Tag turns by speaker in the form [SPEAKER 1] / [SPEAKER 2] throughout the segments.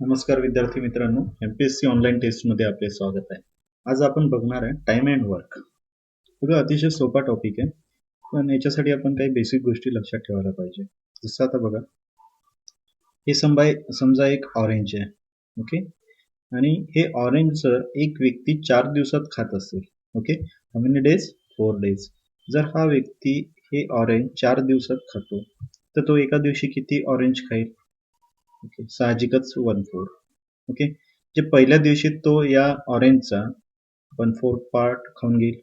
[SPEAKER 1] नमस्कार विद्यार्थी मित्रांनो M P S C online टेस्टमध्ये आपले स्वागत आहे. आज आपण बघणार आहे टाइम अँड वर्क बघा अतिशय सोपा टॉपिक आहे. पण याच्यासाठी आपण काही बेसिक गोष्टी लक्षात ठेवायला पाहिजे. जसं आता बघा हे समजा समजा एक ऑरेंज आहे ओके आणि हे ऑरेंज एक व्यक्ती चार दिवसात खात असेल okay how many days four days जर हा व्यक्ती हे ऑरेंज चार दिवसात खातो तर तो एका दिवशी किती ऑरेंज खाईल? ओके साहजिकच वन फोर ओके जे पहिल्या दिवशी तो या ऑरेंजचा वन फोर पार्ट खाऊन घेईल.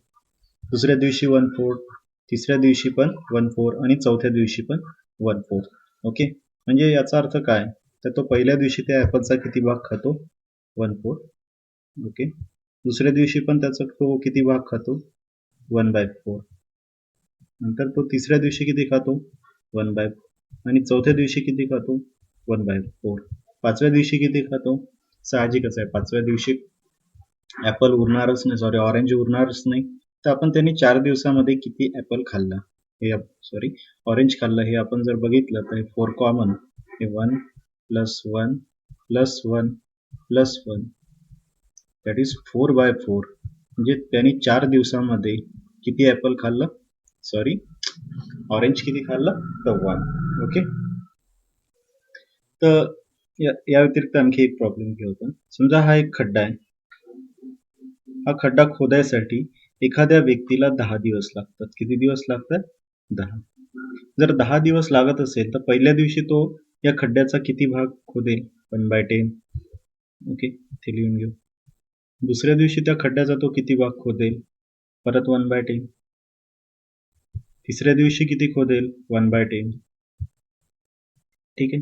[SPEAKER 1] दुसऱ्या दिवशी वन फोर तिसऱ्या दिवशी पण वन फोर आणि चौथ्या दिवशी पण वन फोर ओके म्हणजे याचा अर्थ काय? तर तो पहिल्या दिवशी त्या ॲपलचा किती भाग खातो? वन फोर ओके दुसऱ्या दिवशी पण त्याचा तो किती भाग खातो? वन बाय फोर नंतर तो तिसऱ्या दिवशी किती खातो? वन बाय आणि चौथ्या दिवशी किती खातो? One by four. पाचव्या दिवशी किती खातो? साहजिकच आहे. पाचव्या दिवशी ॲपल उरणारच नाही. सॉरी ऑरेंज उरणारच नाही. तर आपण त्यांनी चार दिवसामध्ये किती ॲपल खाल्ला? हे सॉरी ऑरेंज खाल्लं. हे आपण जर बघितलं तर हे फोर कॉमन हे one plus one plus one plus one that is four by four म्हणजे त्यांनी चार दिवसामध्ये किती ॲपल खाल्लं? सॉरी ऑरेंज किती खाल्लं? तर वन ओके तर या या व्यतिरिक्त आणखी एक प्रॉब्लेम घेऊ आपण समजा हा एक खड्डा आहे. हा खड्डा खोदायसाठी एखाद्या व्यक्तीला दहा दिवस लागतात. किती दिवस लागतात? दहा. जर दहा दिवस लागत असेल तर पहिल्या दिवशी तो या खड्ड्याचा किती भाग खोदेल वन बाय टेन ओके इथे लिहून घेऊ. दुसऱ्या दिवशी त्या खड्ड्याचा तो किती भाग खोदेल? परत वन बाय टेन तिसऱ्या दिवशी किती खोदेल? वन बाय टेन ठीक आहे?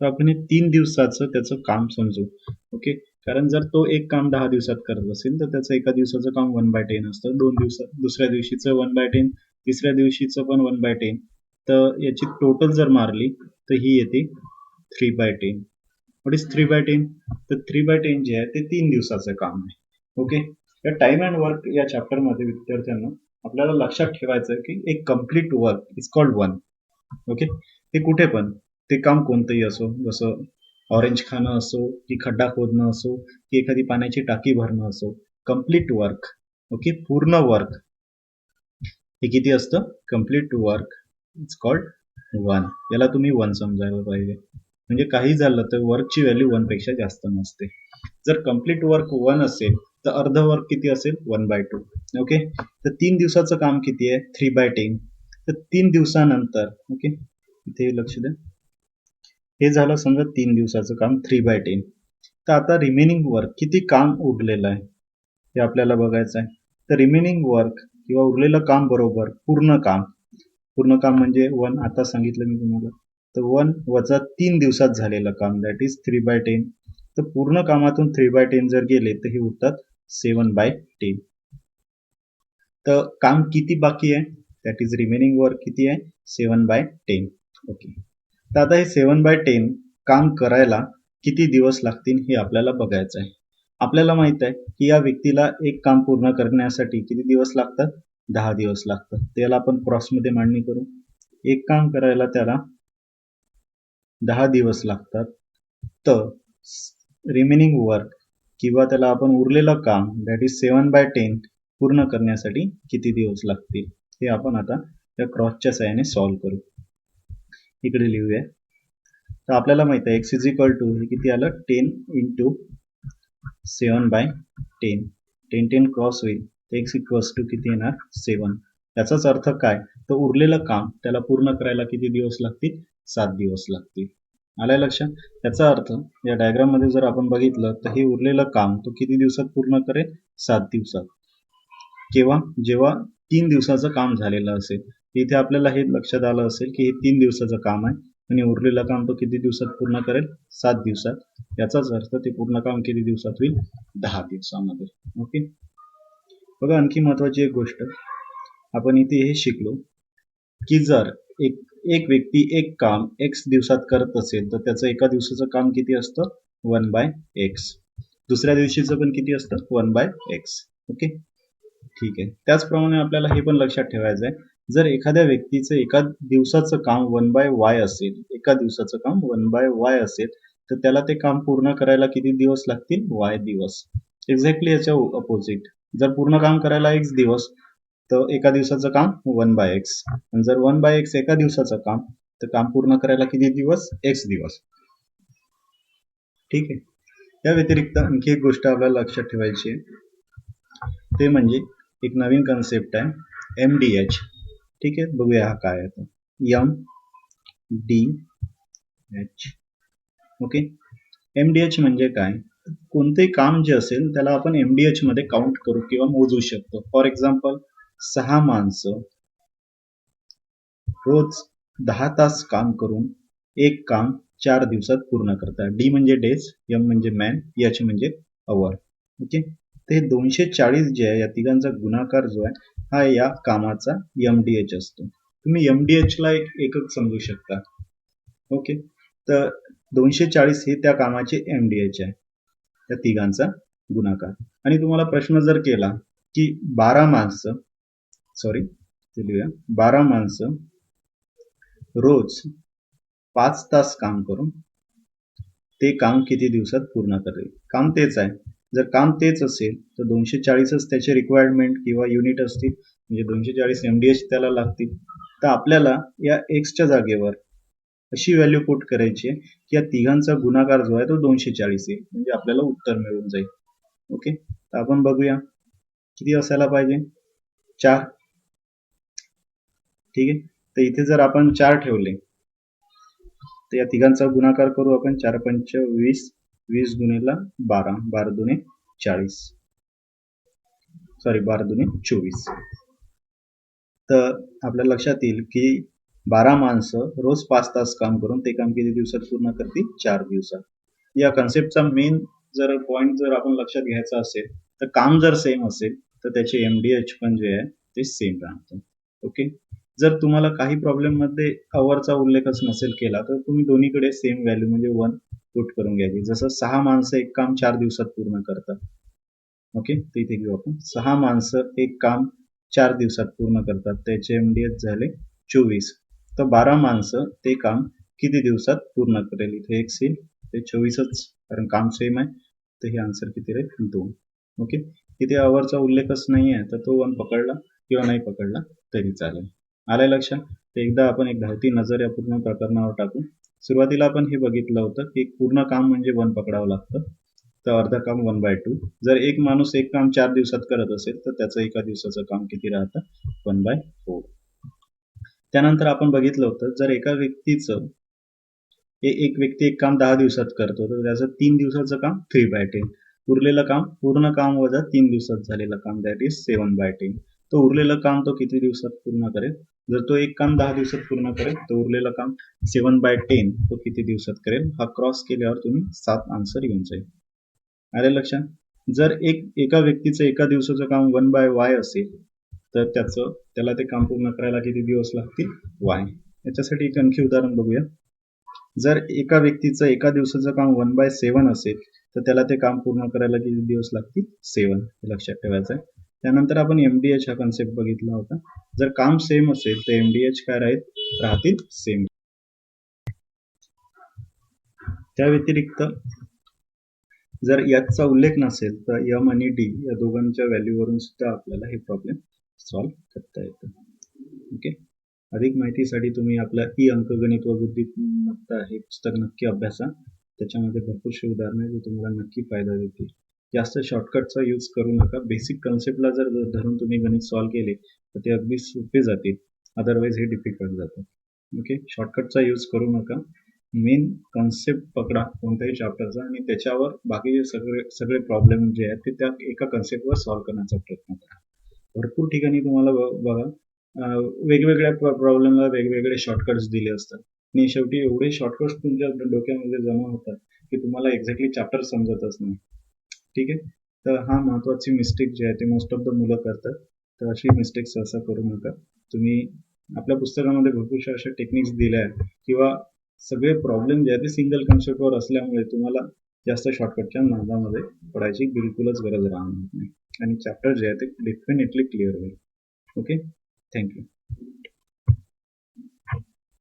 [SPEAKER 1] तर आपण हे तीन दिवसाचं त्याचं काम समजू. ओके कारण जर तो एक काम दहा दिवसात करत असेल तर त्याचं एका दिवसाचं काम वन बाय टेन असतं. दोन दिवसात दुसऱ्या दिवशीचं वन बाय टेन तिसऱ्या दिवशीचं पण वन बाय टेन तर याची टोटल जर मारली तर ही येते three by ten what is three by ten तर थ्री बाय टेन जे आहे ते तीन दिवसाचं काम आहे. ओके या टाइम अँड वर्क या चॅप्टरमध्ये विद्यार्थ्यांना आपल्याला लक्षात ठेवायचं की एक complete work is called one okay ते कुठे पण. ते काम कोणतंही असो जसं ऑरेंज खाणं असो की खड्डा खोदणं असो की एखादी पाण्याची टाकी भरणं असो कंप्लीट वर्क ओके पूर्ण वर्क हे किती असतं? Complete work it's called one याला तुम्ही वन समजायला पाहिजे. म्हणजे काही झालं तर वर्कची व्हॅल्यू वनपेक्षा जास्त नसते. जर कंप्लीट वर्क वन असेल तर अर्ध वर्क किती असेल? वन बाय टू ओके तर तीन दिवसाचं काम किती आहे? थ्री बाय टेन तर तीन दिवसानंतर ओके इथे लक्ष द्या. हे झालं समजा तीन दिवसाचं काम थ्री बाय टेन तर आता रिमेनिंग वर्क किती काम उरलेलं आहे? हे आपल्याला बघायचं आहे. तर रिमेनिंग वर्क किंवा उरलेलं काम बरोबर पूर्ण काम. पूर्ण काम म्हणजे वन आता सांगितलं मी तुम्हाला. तर वन वजा तीन दिवसात झालेलं काम that is three by ten तर पूर्ण कामातून थ्री बाय टेन जर गेले तर हे उरतात सेवन बाय टेन तर काम किती बाकी आहे? दॅट इज रिमेनिंग वर्क किती आहे? सेवन बाय टेन ओके तर आता हे सेवन बाय टेन काम करायला किती दिवस लागतील हे आपल्याला बघायचं आहे. आपल्याला माहीत आहे की या व्यक्तीला एक काम पूर्ण करण्यासाठी किती दिवस लागतात? दहा दिवस लागतात. त्याला आपण क्रॉसमध्ये मांडणी करू. एक काम करायला त्याला दहा दिवस लागतात. तर रिमेनिंग वर्क किंवा त्याला आपण उरलेलं काम that is seven by ten पूर्ण करण्यासाठी किती दिवस लागतील? हे आपण आता या क्रॉसच्या सहाय्याने सॉल्व्ह करू. इकडे लिहूया. तर आपल्याला माहीत आहे एक्स इज इक्वल टू हे किती आलं? Ten into seven by ten ten ten cross होईल. एक्स इक्वल्स टू किती येणार? सेवन त्याचाच अर्थ काय? तर उरलेलं काम त्याला पूर्ण करायला किती दिवस लागतील? सात दिवस लागतील. आलाय लक्षात? त्याचा अर्थ या डायग्राममध्ये जर आपण बघितलं तर हे उरलेलं काम तो किती दिवसात पूर्ण करेल? सात दिवसात. केव्हा? जेव्हा तीन दिवसाचं काम झालेलं असेल. इथे आपल्याला हे लक्षात आलं असेल की हे तीन दिवसाचं काम आहे. आणि उरलेलं काम तो किती दिवसात पूर्ण करेल? सात दिवसात. याचाच अर्थ ते पूर्ण काम किती दिवसात होईल? दहा दिवसामध्ये. ओके? बघा आणखी महत्वाची एक गोष्ट. आपण इथे हे शिकलो की जर एक एक व्यक्ती एक काम एक्स दिवसात करत असेल तर त्याचं एका दिवसाचं काम किती असतं? वन बाय एक्स दुसऱ्या दिवशीचं पण किती असतं? One by x okay? ठीक आहे. त्याचप्रमाणे आपल्याला हे पण लक्षात ठेवायचं आहे जर एखाद्या व्यक्तीचं एका दिवसाचं काम वन बाय वाय असेल एका दिवसाचं काम वन बाय वाय असेल तर त्याला ते काम पूर्ण करायला किती दिवस लागतील? वाय दिवस. एक्झॅक्टली याच्या अपोजिट जर पूर्ण काम करायला एक्स दिवस तर एका दिवसाचं काम वन बाय एक्स आणि जर वन बाय एक्स एका दिवसाचं काम तर काम पूर्ण करायला किती दिवस? एक्स दिवस. ठीक आहे. या व्यतिरिक्त आणखी एक गोष्ट आपल्याला लक्षात ठेवायची आहे. ते म्हणजे एक नवीन कन्सेप्ट आहे एम डी एच ठीक आहे बघूया हा काय आहे M D H okay M D H म्हणजे काय? कोणतेही काम जे असेल त्याला आपण एम डी एच मध्ये काउंट करू किंवा मोजू शकतो. फॉर एक्झाम्पल सहा माणसं रोज दहा तास काम करून एक काम चार दिवसात पूर्ण करतात. डी म्हणजे डेज एम म्हणजे मॅन एच म्हणजे अवर ओके ते दोनशे चाळीस जे आहे या तिघांचा गुणाकार जो आहे हा या कामाचा एम डी एच असतो. तुम्ही एम डी एच ला एक एकक समजू शकता. ओके? तर दोनशे चाळीस हे त्या कामाचे एम डी एच आहे. त्या तिघांचा गुणाकार. आणि तुम्हाला प्रश्न जर केला की बारा माणसं सॉरी लिहूया. बारा माणसं रोज पाच तास काम करून ते काम किती दिवसात पूर्ण करेल? काम तेच आहे. जर काम तेच असेल तर दोनशे चाळीसच त्याचे रिक्वायरमेंट किंवा युनिट असतील म्हणजे दोनशे चाळीस एम डी एच त्याला लागतील. तर आपल्याला या एक्सच्या जागेवर अशी व्हॅल्यू पुट करायची आहे की या तिघांचा गुणाकार जो आहे तो दोनशे चाळीस येईल म्हणजे आपल्याला उत्तर मिळून जाईल. ओके तर आपण बघूया किती असायला पाहिजे? चार. ठीक आहे? तर इथे जर आपण चार ठेवले तर या तिघांचा गुणाकार करू आपण चार पंच वीस. वीस गुणेला बारा बारा दुने चाळीस. सॉरी बारा दुने चोवीस. तर आपल्या लक्षात येईल की बारा माणसं रोज पाच तास काम करून ते काम किती दिवसात पूर्ण करतील? चार दिवसात. या कन्सेप्टचा मेन जर पॉइंट जर आपण लक्षात घ्यायचा असेल तर काम जर सेम असेल तर त्याचे एम डी एच पण जे आहे ते सेम राहतं. ओके जर तुम्हाला काही प्रॉब्लेममध्ये अवरचा उल्लेखच नसेल केला तर तुम्ही दोन्हीकडे सेम व्हॅल्यू म्हणजे वन पुट करून घ्यायची. जसं सहा माणसं एक काम चार दिवसात पूर्ण करतात. ओके ते इथे घेऊ आपण. सहा माणसं एक काम चार दिवसात पूर्ण करतात. त्याचे एम डी एच झाले चोवीस. तर बारा माणसं ते काम किती दिवसात पूर्ण करेल? इथे एक येईल ते चोवीसच कारण काम सेम आहे. तर हे आन्सर किती राहील? दोन. ओके इथे अवरचा उल्लेखच नाही आहे. तर तो वन पकडला किंवा नाही पकडला तरी चालेल. आलंय लक्षात? तर एकदा आपण एक धावती नजर या पूर्ण प्रकरणावर टाकू. सुरुवातीला आपण हे बघितलं होतं की पूर्ण काम म्हणजे वन पकडावं लागतं. तर अर्ध काम वन बाय टू. जर एक माणूस एक काम चार दिवसात करत असेल तर त्याचं एका दिवसाचं काम किती राहतं? One by four. त्यानंतर आपण बघितलं होतं जर एका व्यक्तीचं एक व्यक्ती एक काम दहा दिवसात करतो तर त्याचं तीन दिवसाचं काम थ्री बाय टेन उरलेलं काम पूर्ण काम वजा तीन दिवसात झालेलं काम that is seven by ten तो उरलेलं काम तो किती दिवसात पूर्ण करेल? जर तो एक काम दहा दिवसात पूर्ण करेल तर उरलेलं काम सेवन बाय टेन तो किती दिवसात करेल हा क्रॉस केल्यावर तुम्ही सात आन्सर येऊन जाईल. आले लक्षात? जर एक एका व्यक्तीचं एका दिवसाचं काम वन बाय वाय असेल तर त्याचं त्याला ते काम पूर्ण करायला किती दिवस लागतील? वाय याच्यासाठी एक आणखी उदाहरण बघूया. जर एका व्यक्तीचं एका दिवसाचं काम वन बाय सेवन असेल तर त्याला ते काम पूर्ण करायला किती दिवस लागतील? सेवन हे लक्षात ठेवायचं आहे त्यानंतर आपण एमडीएच हा कन्सेप्ट बघितला होता. जर काम सेम असेल तर एमडीएच काय राहील? राहतील सेम त्या व्यतिरिक्त जर याचा उल्लेख नसेल तर यम आणि डी या दोघांच्या व्हॅल्यूवरून सुद्धा आपल्याला हे प्रॉब्लेम सॉल्व्ह करता येतं. ओके अधिक माहितीसाठी तुम्ही आपल्या ई अंकगणित व बुद्धिमत्ता हे पुस्तक नक्की अभ्यासा. त्याच्यामध्ये भरपूरशी उदाहरणं जे तुम्हाला नक्की फायदा देतील. जास्त शॉर्टकटचा यूज करू नका. बेसिक कन्सेप्टला जर धरून तुम्ही गणित सॉल्व्ह केले तर ते अगदी सोपे जातील. अदरवाईज हे डिफिकल्ट जातं. ओके शॉर्टकटचा यूज करू नका. मेन कन्सेप्ट पकडा कोणत्याही चॅप्टरचा आणि त्याच्यावर बाकीचे सगळे सगळे प्रॉब्लेम जे आहेत ते त्या एका कन्सेप्टवर सॉल्व्ह करण्याचा प्रयत्न करा. भरपूर ठिकाणी तुम्हाला बघा वेगवेगळ्या प्रॉब्लेमला वेगवेगळे शॉर्टकट्स दिले असतात. आणि शेवटी एवढे शॉर्टकट्स तुमच्या डोक्यामध्ये जमा होतात की तुम्हाला एक्झॅक्टली चॅप्टर समजतच नाही. ठीक आहे? तर हा महत्वाची मिस्टेक जी आहे ते मोस्ट ऑफ द मुलं करतात. तर अशी मिस्टेक सहसा करू नका. तुम्ही आपल्या पुस्तकामध्ये भरपूरशा अशा टेक्निक्स दिल्या आहेत. किंवा सगळे प्रॉब्लेम जे आहे ते सिंगल कन्सेप्टवर असल्यामुळे तुम्हाला जास्त शॉर्टकटच्या नादामध्ये पडायची बिलकुलच गरज राहणार नाही. आणि चॅप्टर जे आहे ते डेफिनेटली क्लिअर होईल. Okay thank you